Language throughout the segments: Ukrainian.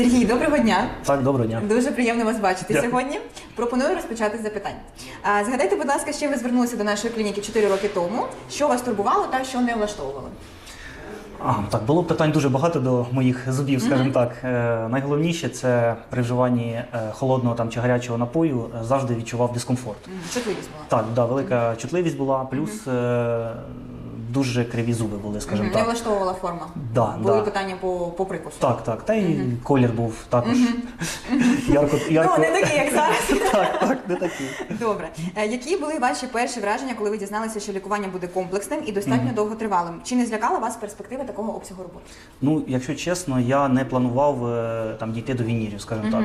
Сергій, доброго дня. Так, доброго дня. Дуже приємно вас бачити Дякую. сьогодні. Пропоную розпочати з запитань. А, Згадайте, будь ласка, ще ви звернулися до нашої клініки 4 роки тому. Що вас турбувало та що не влаштовувало? А, так, було питань дуже багато до моїх зубів, скажімо так. Е, найголовніше це при вживанні е, холодного там, чи гарячого напою е, завжди відчував дискомфорт. Чутливість була. Так, да, велика чутливість була, плюс е, дуже криві зуби були, скажімо Мгм, Не влаштовувала форма. Да, Були да. питання по, по прикусу. Так, так. Та й колір був також ярко, ярко. Ну, не такий, як зараз. Так, так, не такий. Добре. Е, Які були ваші перші враження, коли ви дізналися, що лікування буде комплексним і достатньо довготривалим? Чи не злякала вас перспектива такого обсягу роботи? Ну, якщо чесно, я не планував е, там дійти до вінірів, скажімо так.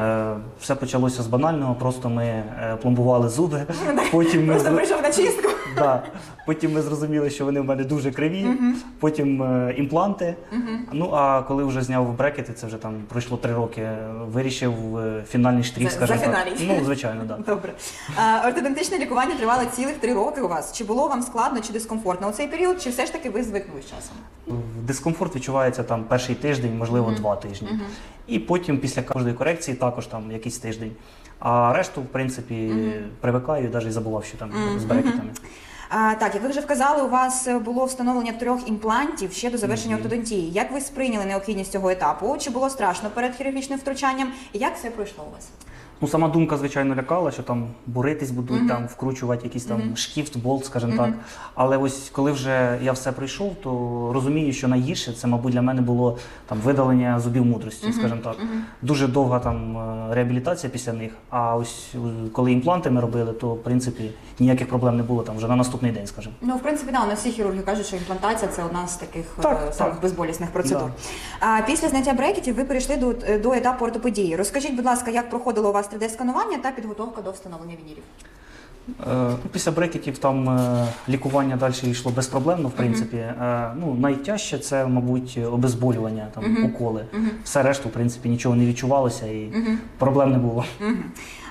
Е, все почалося з банального, просто ми пломбували зуби, потім ми Просто прийшов на чистку. Да, потім ми зрозуміли, що вони в мене дуже криві, потім е, імпланти. Ну а коли вже зняв брекети, це вже там пройшло три роки. Вирішив е, фінальний штрих, За- скажімо так. зафіналіть. Ну, звичайно, так. Да. Добре. А, ортодонтичне лікування тривало цілих три роки у вас. Чи було вам складно чи дискомфортно у цей період, чи все ж таки ви звикнули з часом? Дискомфорт відчувається там перший тиждень, можливо, два тижні. І потім після кожної корекції також там якийсь тиждень. А решту, в принципі, привикаю, навіть забував, що там з брекетами. Так, як ви вже вказали, у вас е, було встановлення трьох імплантів ще до завершення ортодонтії. Як ви сприйняли необхідність цього етапу? Чи було страшно перед хірургічним втручанням? І як все пройшло у вас? Ну, сама думка, звичайно, лякала, що там буритись будуть, там вкручувати якийсь там шкіфт, болт, скажімо так. Але ось коли вже я все пройшов, то розумію, що найгірше це, мабуть, для мене було там видалення зубів мудрості, скажімо так. Дуже довга там е, реабілітація після них. А ось е, коли імпланти ми робили, то в принципі ніяких проблем не було там вже на наступний день, скажімо. Ну, в принципі, да, у нас всі хірурги кажуть, що імплантація це одна з таких е, Так, самих так. безболісних процедур. А після зняття брекетів ви перейшли до, до етапу ортопедії. Розкажіть, будь ласка, як проходило у вас 3D-сканування та підготовка до встановлення вінірів? Е, ну, Після брекетів там е, лікування далі йшло безпроблемно, в принципі. Е, Ну, найтяжче це, мабуть, обезболювання, там, уколи. Все решту, в принципі, нічого не відчувалося і проблем не було.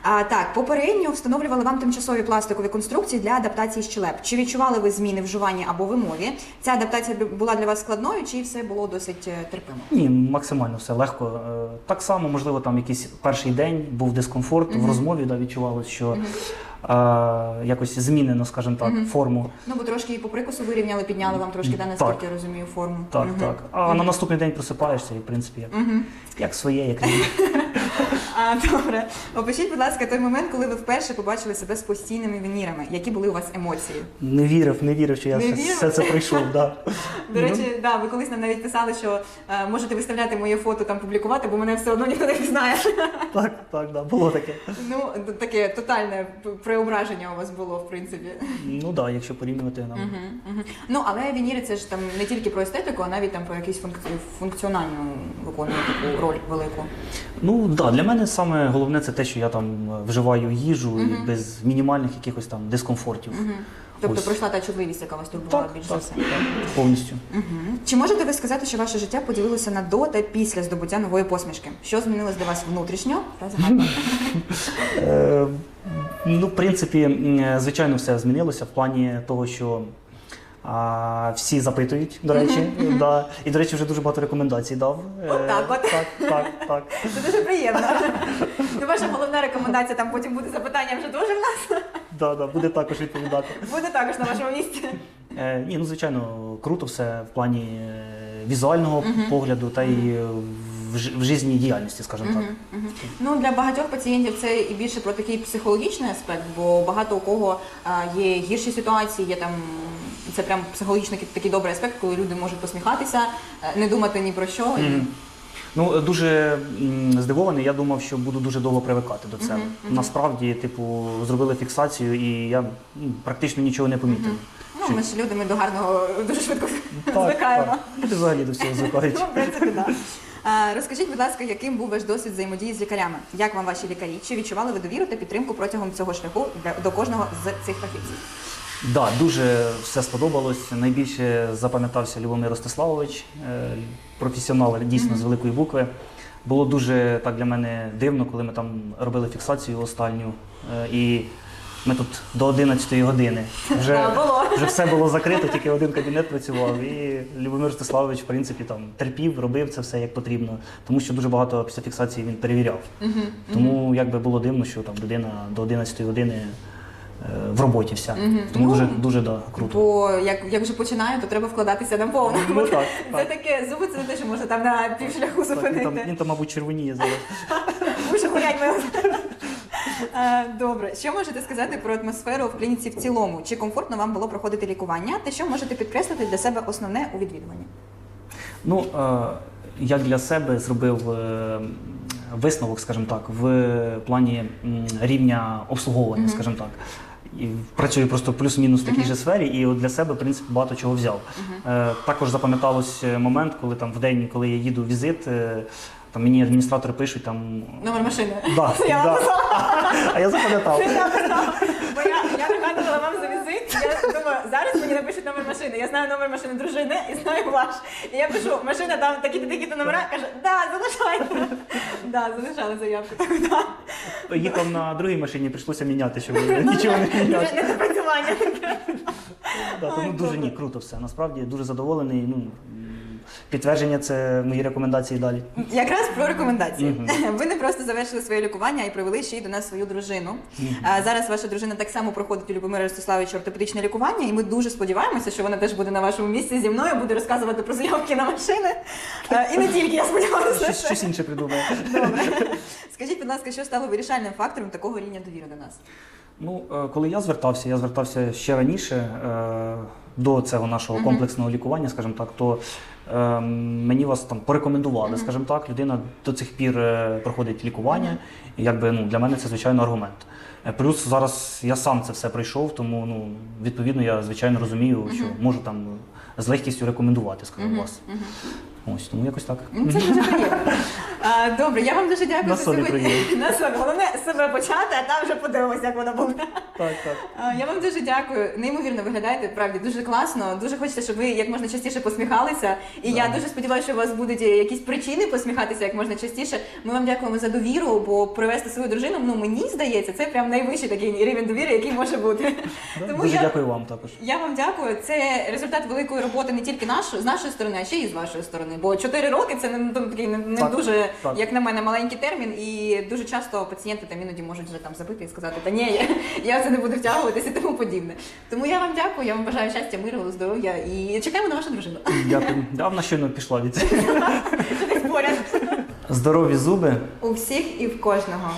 А, так, попередньо встановлювали вам тимчасові пластикові конструкції для адаптації щелеп. Чи відчували ви зміни в жуванні або вимові? Ця адаптація була для вас складною, чи все було досить е, терпимо? Ні, максимально все легко. Е, Так само, можливо, там якийсь перший день був дискомфорт в розмові, да, відчувалося, що е, якось змінено, скажімо так, форму. Ну, бо трошки і по прикусу вирівняли, підняли вам трошки, да, наскільки я розумію, форму. Так, Мгм. так. А на наступний день просипаєшся, і в принципі, як, як своє, як рідне. А, добре. Опишіть, будь ласка, той момент, коли ви вперше побачили себе з постійними вінірами. Які були у вас емоції? Не вірив, не вірив, що я все, вірив? все це пройшов. Да. До речі, да, ви колись нам навіть писали, що е, можете виставляти моє фото там публікувати, бо мене все одно ніхто не знає. Так, так, да, було таке. Ну, таке тотальне п- преображення у вас було, в принципі. Ну так, да, якщо порівнювати нам. Мгм, мгм. Ну, але вініри це ж там не тільки про естетику, а навіть там про якусь функціональну виконує таку роль велику. Ну да, для мене саме головне це те, що я там е, вживаю їжу і без мінімальних якихось там дискомфортів. Тобто Ось. пройшла та чутливість, яка вас турбувала Так, більш так, все. так, повністю. Мгм. Чи можете ви сказати, що ваше життя поділилося на до та після здобуття нової посмішки? Що змінилось для вас внутрішньо та загально? Е, ну, в принципі, м, е, звичайно, все змінилося в плані того, що а, всі запитують, до речі. Да. І, до речі, вже дуже багато рекомендацій дав. Е, Отак от. Так, так, так. Це дуже приємно. Ну, ваша головна рекомендація там потім буде запитання вже дуже в нас. Да, да, буде також відповідати. Буде також на вашому місці. Е, ні, ну звичайно, круто все в плані е, візуального погляду та й е, в, ж- в житній діяльності, скажімо так. Мгм. Ну для багатьох пацієнтів це і більше про такий психологічний аспект, бо багато у кого а, є гірші ситуації, є там це прям психологічно такий добрий аспект, коли люди можуть посміхатися, е, не думати ні про що. і- Мгм. Ну, дуже м, здивований. Я думав, що буду дуже довго привикати до цього. Насправді, типу, зробили фіксацію, і я м, практично нічого не помітив. Ну, ми ж люди, ми до гарного дуже швидко Так, звикаємо. так. Люди взагалі до всього звикають. Ну, в принципі, так. А, Розкажіть, будь ласка, яким був ваш досвід взаємодії з лікарями? Як вам ваші лікарі? Чи відчували ви довіру та підтримку протягом цього шляху до кожного з цих фахівців? Да, дуже все сподобалось. Найбільше запам'ятався Любомир Ростиславович, е, професіонал дійсно з великої букви. Було дуже так для мене дивно, коли ми там робили фіксацію останню. е, І Ми тут до 11 години. Вже, Да, було. вже все було закрито, тільки один кабінет працював. І Любомир Ростиславович, в принципі, там терпів, робив це все як потрібно, тому що дуже багато після фіксації він перевіряв. Тому якби було дивно, що там людина до 11 години е, в роботі вся. Тому Ну, дуже дуже да, круто. Бо як, як вже починає, то треба вкладатися на повну. Ну, так, Це так. таке зуби, це не те, що можна там на півшляху Так, він, там, зупинити. він там, мабуть, червоніє зараз. Дуже гулять ми. Е, Добре, що можете сказати про атмосферу в клініці в цілому? Чи комфортно вам було проходити лікування? Та що можете підкреслити для себе основне у відвідуванні? Ну, е, я для себе зробив е, висновок, скажімо так, в плані рівня обслуговування, скажімо так. І працюю просто плюс-мінус в такій же сфері, і от для себе, в принципі, багато чого взяв. Е, також запам'яталось момент, коли там в день, коли я їду в візит, е, там мені адміністратори пишуть там. Номер машини. Да, я да. А я запам'ятав. Бо я, я пригадувала вам за візит. Я думаю, зараз мені напишуть номер машини. Я знаю номер машини дружини і знаю ваш. І я пишу, машина там такі-то такі-то номера. Каже, да, залишайте. Да, залишали заявку. Так, да. Їхав на другій машині, прийшлося міняти, щоб нічого не Вже міняти. не допрацювання. Да, тому дуже ні, круто все. Насправді дуже задоволений. Ну, підтвердження це мої рекомендації далі. Якраз про рекомендації. Ви не просто завершили своє лікування і привели ще й до нас свою дружину. А, Зараз ваша дружина так само проходить у Любомира Ростиславовича ортопедичне лікування, і ми дуже сподіваємося, що вона теж буде на вашому місці зі мною, буде розказувати про заявки на машини. А, І не тільки я сподіваюся. Щось, щось інше придумає. Добре. Скажіть, будь ласка, що стало вирішальним фактором такого рівня довіри до нас? Ну, е, коли я звертався, я звертався ще раніше е, до цього нашого комплексного лікування, скажімо так, то е, мені вас там порекомендували, скажімо так, людина до цих пір проходить лікування, і якби ну для мене це звичайно аргумент. Плюс зараз я сам це все пройшов, тому ну відповідно я звичайно розумію, що можу там з легкістю рекомендувати, скажімо, вас. Ось тому якось так. Ну, Це дуже приємно. А, Добре, я вам дуже дякую На за собі сьогодні. На собі. Головне себе почати, а там вже подивимося, як воно буде. Так, так. А, Я вам дуже дякую. Неймовірно виглядаєте, правді дуже класно. Дуже хочеться, щоб ви як можна частіше посміхалися. І я дуже сподіваюся, що у вас будуть якісь причини посміхатися як можна частіше. Ми вам дякуємо за довіру, бо привести свою дружину, ну мені здається, це прям найвищий такий рівень довіри, який може бути. Да, Дуже дякую вам також. Я вам дякую. Це результат великої роботи не тільки наш, з нашої сторони, а ще й з вашої сторони. Бо 4 роки це не, ну, такий не, не Так, дуже, так. як на мене, маленький термін. І дуже часто пацієнти там іноді можуть вже там забити і сказати, та ні, я, я це не буду втягуватися і тому подібне. Тому я вам дякую, я вам бажаю щастя, миру, здоров'я і чекаємо на вашу дружину. Дякую. Да, вона щойно пішла від цього. здорові зуби. У всіх і в кожного.